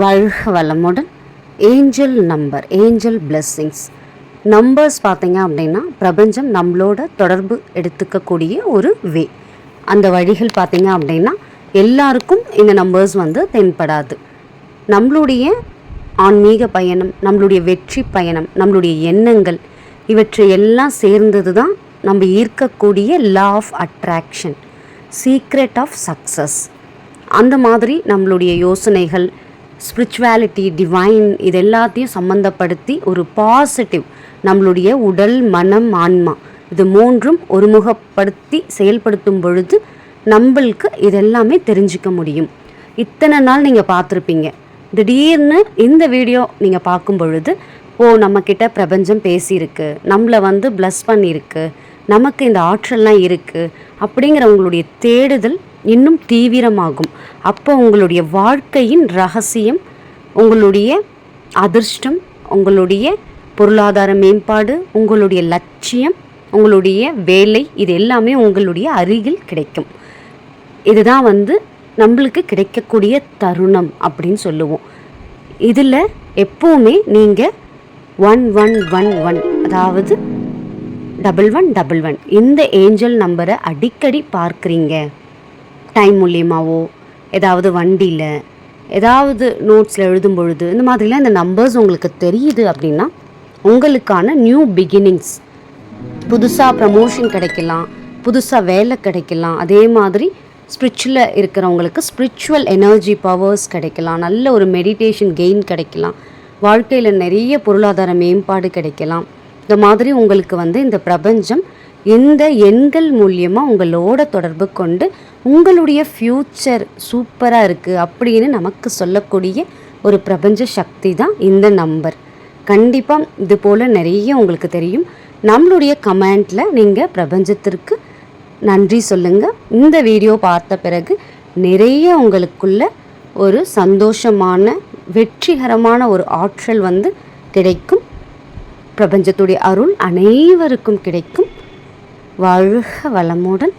வாழ்க வளமுடன். Angel number angel blessings numbers பார்த்தீங்க அப்படின்னா பிரபஞ்சம் நம்மளோட தொடர்பு எடுத்துக்கக்கூடிய ஒரு வே அந்த வழிகள் பார்த்தீங்க அப்படின்னா எல்லாருக்கும் இந்த நம்பர்ஸ் வந்து தென்படாது. நம்மளுடைய ஆன்மீக பயணம் நம்மளுடைய வெற்றி பயணம் நம்மளுடைய எண்ணங்கள் இவற்றை எல்லாம் சேர்ந்தது தான் நம்ம ஈர்க்கக்கூடிய law of attraction secret of success அந்த மாதிரி நம்மளுடைய யோசனைகள் ஸ்பிரிச்சுவாலிட்டி டிவைன் இது எல்லாத்தையும் சம்மந்தப்படுத்தி ஒரு பாசிட்டிவ் நம்மளுடைய உடல் மனம் ஆன்மா இது மூன்றும் ஒருமுகப்படுத்தி செயல்படுத்தும் பொழுது நம்மளுக்கு இதெல்லாமே தெரிஞ்சுக்க முடியும். இத்தனை நாள் நீங்கள் பார்த்துருப்பீங்க. திடீர்னு இந்த வீடியோ நீங்கள் பார்க்கும் பொழுது ஓ நம்மக்கிட்ட பிரபஞ்சம் பேசியிருக்கு நம்மளை வந்து ப்ளஸ் பண்ணியிருக்கு நமக்கு இந்த ஆற்றல்லாம் இருக்குது அப்படிங்கிற உங்களுடைய தேடுதல் இன்னும் தீவிரமாகும். அப்போ உங்களுடைய வாழ்க்கையின் ரகசியம் உங்களுடைய அதிர்ஷ்டம் உங்களுடைய பொருளாதார மேம்பாடு உங்களுடைய லட்சியம் உங்களுடைய வேலை இது எல்லாமே உங்களுடைய அருகில் கிடைக்கும். இதுதான் வந்து நம்மளுக்கு கிடைக்கக்கூடிய தருணம் அப்படின்னு சொல்லுவோம். இதில் எப்போவுமே நீங்கள் ஒன் ஒன் ஒன் ஒன் அதாவது டபுள் ஒன் டபுள் ஒன் இந்த ஏஞ்சல் நம்பரை அடிக்கடி பார்க்குறீங்க. டைம் மூலியமாகவோ ஏதாவது வண்டியில் ஏதாவது நோட்ஸில் எழுதும் பொழுது இந்த மாதிரிலாம் இந்த நம்பர்ஸ் உங்களுக்கு தெரியுது அப்படின்னா உங்களுக்கான நியூ பிகினிங்ஸ் புதுசாக ப்ரமோஷன் கிடைக்கலாம் புதுசாக வேலை கிடைக்கலாம். அதே மாதிரி ஸ்பிரிச்சுவலில் இருக்கிறவங்களுக்கு ஸ்பிரிச்சுவல் எனர்ஜி பவர்ஸ் கிடைக்கலாம். நல்ல ஒரு மெடிடேஷன் கெயின் கிடைக்கலாம். வாழ்க்கையில் நிறைய பொருளாதார மேம்பாடு கிடைக்கலாம். இந்த மாதிரி உங்களுக்கு வந்து இந்த பிரபஞ்சம் இந்த எண்கள் மூலியமாக உங்களோட தொடர்பு கொண்டு உங்களுடைய ஃப்யூச்சர் சூப்பராக இருக்குது அப்படின்னு நமக்கு சொல்லக்கூடிய ஒரு பிரபஞ்ச சக்தி தான் இந்த நம்பர் கண்டிப்பாக இது போல் நிறைய உங்களுக்கு தெரியும். நம்மளுடைய கமெண்ட்டில் நீங்கள் பிரபஞ்சத்திற்கு நன்றி சொல்லுங்கள் இந்த வீடியோ பார்த்த பிறகு நிறைய உங்களுக்குள்ள ஒரு சந்தோஷமான வெற்றிகரமான ஒரு ஆற்றல் வந்து கிடைக்கும். பிரபஞ்சத்துடைய அருள் அனைவருக்கும் கிடைக்கும். வாழ்க வளமுடன்.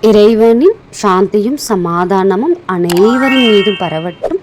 இறைவனின் சாந்தியும் சமாதானமும் அனைவரின் மீதும் பரவட்டும்.